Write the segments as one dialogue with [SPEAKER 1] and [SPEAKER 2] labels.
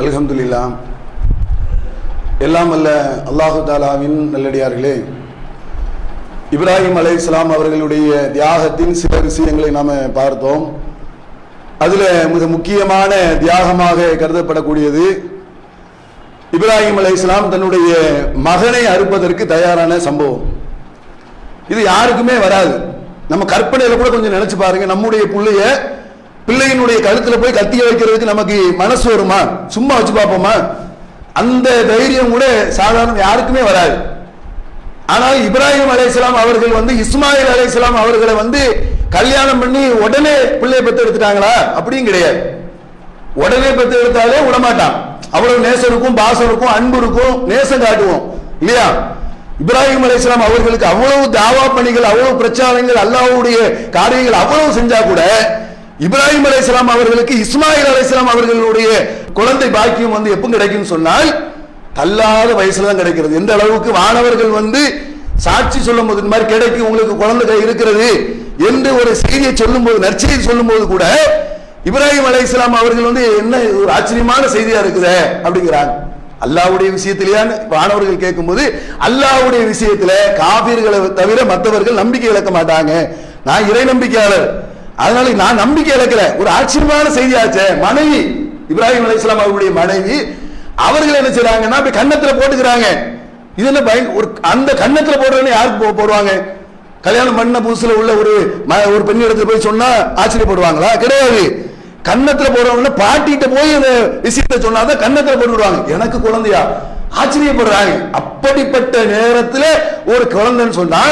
[SPEAKER 1] அலகம்துல்லா எல்லாம் அல்ல அல்லாஹு தாலாவின் நல்லடியார்களே. இப்ராஹிம் அலை இஸ்லாம் அவர்களுடைய தியாகத்தின் சில விஷயங்களை நாம் பார்த்தோம். அதில் மிக முக்கியமான தியாகமாக கருதப்படக்கூடியது இப்ராஹிம் அலை இஸ்லாம் தன்னுடைய மகனை அறுப்பதற்கு தயாரான சம்பவம். இது யாருக்குமே வராது. நம்ம கற்பனையில் கூட கொஞ்சம் நினைச்சு பாருங்க. நம்முடைய பிள்ளைய பிள்ளையினுடைய கழுத்துல போய் கத்திய வைக்கிறதுக்கு நமக்கு மனசு வருமா? சும்மா வச்சு பார்ப்போமா? அந்த தைரியம் கூட சாதாரண யாருக்குமே வராது. ஆனால் இப்ராஹிம் அலையாம் அவர்கள் வந்து இஸ்மாயில் அலையாம் அவர்களை வந்து கல்யாணம் பண்ணி உடனே பிள்ளைய பெற்று எடுத்துட்டாங்களா அப்படியும் கிடையாது. உடனே பெற்று எடுத்தாலே விடமாட்டான். அவ்வளவு நேசம் இருக்கும் பாசம் இருக்கும் அன்பு இருக்கும் நேசம் காட்டுவோம். இல்லையா? இப்ராஹிம் அலையாம் அவர்களுக்கு அவ்வளவு தாவா பணிகள் அவ்வளவு பிரச்சாரங்கள் அல்லாவுடைய காரியங்கள் அவ்வளவு செஞ்சா கூட இப்ராஹிம் அலைஹிஸ்ஸலாம் அவர்களுக்கு இஸ்மாயில் அலைஹிஸ்ஸலாம் அவர்களுடைய குழந்தை பாக்கியம் வந்து எப்போ கிடைக்கும்னு சொன்னால் தள்ளாத வயசுல தான் கிடைக்கிறது. எந்த அளவுக்கு வானவர்கள் வந்து சாட்சி சொல்லும் போது இந்த மாதிரி கிடைக்கும் உங்களுக்கு குழந்தை இருக்கிறது என்று ஒரு செய்தியை சொல்லும் போது நற்செய்தி சொல்லும் போது கூட இப்ராஹிம் இஸ்லாம் அவர்கள் வந்து என்ன ஒரு ஆச்சரியமான செய்தியா இருக்குதே அப்படிங்கிறாங்க. அல்லாவுடைய விஷயத்திலேயான்னு வானவர்கள் கேட்கும்போது அல்லாஹ்வுடைய விஷயத்துல காபீர்களை தவிர மற்றவர்கள் நம்பிக்கை இழக்க மாட்டாங்க. நான் இறை நம்பிக்கையாளர். அதனால நான் நம்பிக்கை இழக்கிற ஒரு ஆச்சரியமான செய்தியாச்சே. மனைவி இப்ராஹிம் அலைஹிஸ்ஸலாம் அவருடைய மனைவி அவர்கள் என்ன செய்யறாங்கன்னா போய் கன்னத்துல போட்டுக்கிறாங்க. இது என்ன பயன்? ஒரு அந்த கன்னத்துல போடுறதுன்னு யாருக்கு போடுவாங்க? கல்யாணம் பண்ண புதுசுல உள்ள ஒரு ம- ஒரு பெண் இடத்துல போய் சொன்னா ஆச்சரியப்படுவாங்களா? கிடையாது. கன்னத்துல போடுறவங்க பாட்டிகிட்ட போய் அந்த விஷயத்தை சொன்னாதான் கன்னத்துல போட்டு விடுவாங்க எனக்கு குழந்தையா? ஆச்சரியப்படுறாங்க. அப்படிப்பட்ட நேரத்துல ஒரு குழந்தைன்னு சொன்னா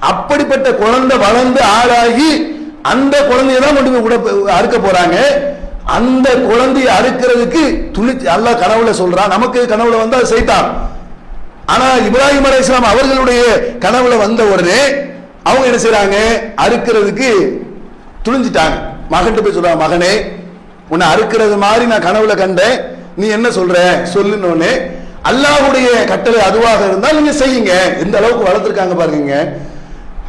[SPEAKER 1] அப்படிப்பட்ட குழந்தை வளர்ந்து ஆளாகி அந்த குழந்தைய தான் கொண்டு போய் கூட அறுக்க போறாங்க. அந்த குழந்தையை அறுக்கிறதுக்கு துணி அல்லா கனவுல சொல்றான் நமக்கு கனவுல வந்து செய்தான் ஆனா இப்ராஹிம் இஸ்லாம் அவர்களுடைய கனவுல வந்த உடனே அவங்க என்ன செய்யறாங்க அறுக்கிறதுக்கு துணிஞ்சிட்டாங்க மகன்ட்டு போய் சொல்றாங்க மகனே உன்னை அறுக்கிறது மாதிரி நான் கனவுல கண்டேன். நீ என்ன சொல்ற? சொல்லுன்னு அல்லாவுடைய கட்டளை அதுவாக இருந்தால் நீங்க செய்யுங்க. எந்த அளவுக்கு வளர்த்துருக்காங்க பாருங்க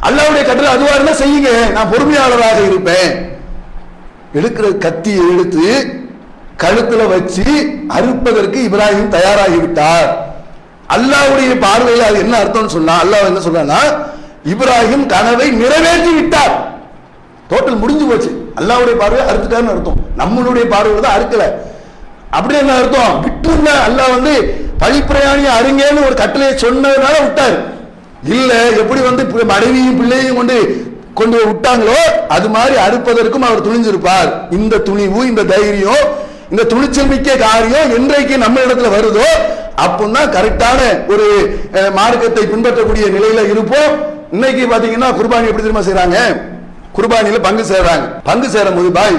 [SPEAKER 1] அல்லாவுடைய கட்டளை அதுவா இருந்தா செய்யுங்க. நான் பொறுமையாளராக இருப்பேன். எடுக்கிற கத்தியை எடுத்து கழுத்துல வச்சு அறுப்பதற்கு இப்ராஹிம் தயாராகி விட்டார் பார்வையில் அது என்ன அர்த்தம்னு சொன்னா அல்லாஹ் என்ன சொல்றான்னா இப்ராஹிம் கனவை நிறைவேற்றி விட்டார். டோட்டல் முடிஞ்சு போச்சு. அல்லாவுடைய பார்வை அறுத்துட்டார்னு அர்த்தம். நம்மளுடைய பார்வையில் தான் அறுக்கல. அப்படி என்ன அர்த்தம்? விட்டுருந்த அல்லாஹ் வந்து பழிப்பிரயாணியை அருங்கேன்னு ஒரு கட்டளையை சொன்னதுனால விட்டார். இல்ல எப்படி வந்து பி- மனைவியும் பிள்ளையும் கொண்டு கொண்டு போய் விட்டாங்களோ அது மாதிரி அறுப்பதற்கும் அவர் துணிஞ்சிருப்பார் இந்த துணிவு இந்த தைரியம் இந்த துணிச்சல் மிக்க காரியம் என்றைக்கு நம்ம இடத்துல வருதோ அப்படின்னா கரெக்டான ஒரு மார்க்கத்தை பின்பற்றக்கூடிய நிலையில இருப்போம். இன்னைக்கு பாத்தீங்கன்னா குர்பானி எப்படி தெரியுமா செய்யறாங்க குர்பானியில பங்கு சேர்றாங்க. பங்கு சேரும் போது பாய்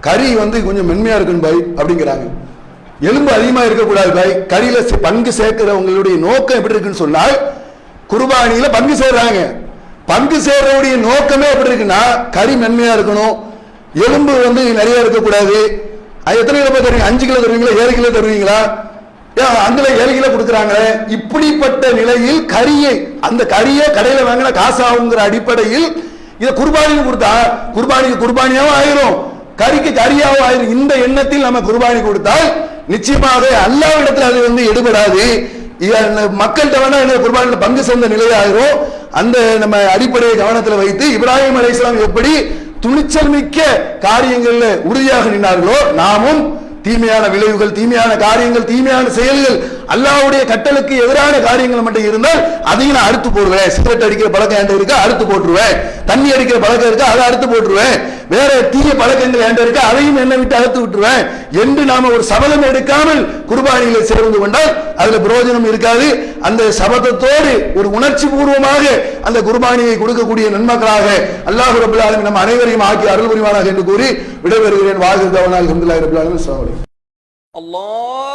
[SPEAKER 1] கறி வந்து கொஞ்சம் மென்மையா இருக்கணும் பாய் அப்படிங்கிறாங்க. எலும்பு அதிகமா இருக்கக்கூடாது பாய். கறியில சே- பங்கு சேர்க்கிறவங்களுடைய நோக்கம் எப்படி இருக்குன்னு சொன்னால் குருபானியில் பங்கு சேர்றாங்க. பங்கு சேர்றவுடைய நோக்கமே எப்படி இருக்குன்னா கறி மென்மையா இருக்கணும் எலும்பு வந்து நிறைய இருக்கக்கூடாது. அது எத்தனை கிலோ தருவீங்க? அஞ்சு கிலோ தருவீங்களா? ஏழு கிலோ தருவீங்களா? ஏன் ஏழு கிலோ கொடுக்குறாங்களே. இப்படிப்பட்ட நிலையில் கறியை அந்த கறியை கடையில் வாங்கின காசாகுங்கிற அடிப்படையில் இதை குர்பானிக்கு கொடுத்தா குர்பானிக்கு குர்பானியாகவும் ஆயிரும். கறிக்கு கறியாகவும் ஆயிரும். இந்த எண்ணத்தில் நம்ம குர்பானி கொடுத்தால் நிச்சயமாக இடத்துல அது வந்து எடுபடாது. மக்கள்கிட்ட வேணா என்ன குர்பானில் பங்கு சேர்ந்த நிலையாயிரும். அந்த நம்ம அடிப்படையை கவனத்தில் வைத்து இப்ராஹிம் அலைஹிஸ்ஸலாம் எப்படி துணிச்சல் மிக்க காரியங்களில் உறுதியாக நின்றார்களோ நாமும் தீமையான விளைவுகள் தீமையான காரியங்கள் தீமையான செயல்கள் அல்லாவுடைய கட்டளுக்கு எதிரான காரியங்கள் மட்டும் இருந்தால் அதையும் நான் அறுத்து போடுவேன். சிகரெட் அடிக்கிற பழக்கம் என்கிட்ட இருக்கா? அறுத்து போட்டுருவேன். தண்ணி அடிக்கிற பழக்கம் இருக்கா? அதை அறுத்து போட்டுருவேன். வேற தீய பழக்கங்கள் ஏண்ட இருக்கு? அதையும் என்ன விட்டு அறுத்து விட்டுருவேன். என்று நாம ஒரு சபதம் எடுக்காமல் குர்பானிகளை சேர்ந்து கொண்டால் அதுல பிரயோஜனம் இருக்காது. அந்த சபதத்தோடு ஒரு உணர்ச்சி பூர்வமாக அந்த குர்பானியை கொடுக்கக்கூடிய நன்மக்களாக அல்லாஹு ரபுல்லாலும் நம் அனைவரையும் ஆக்கி அருள் புரிவானாக என்று கூறி விடைபெறுகிறேன். வாழ்க கவனால் அலமதுல்லா ரபுல்லாலும்
[SPEAKER 2] அல்லாஹ்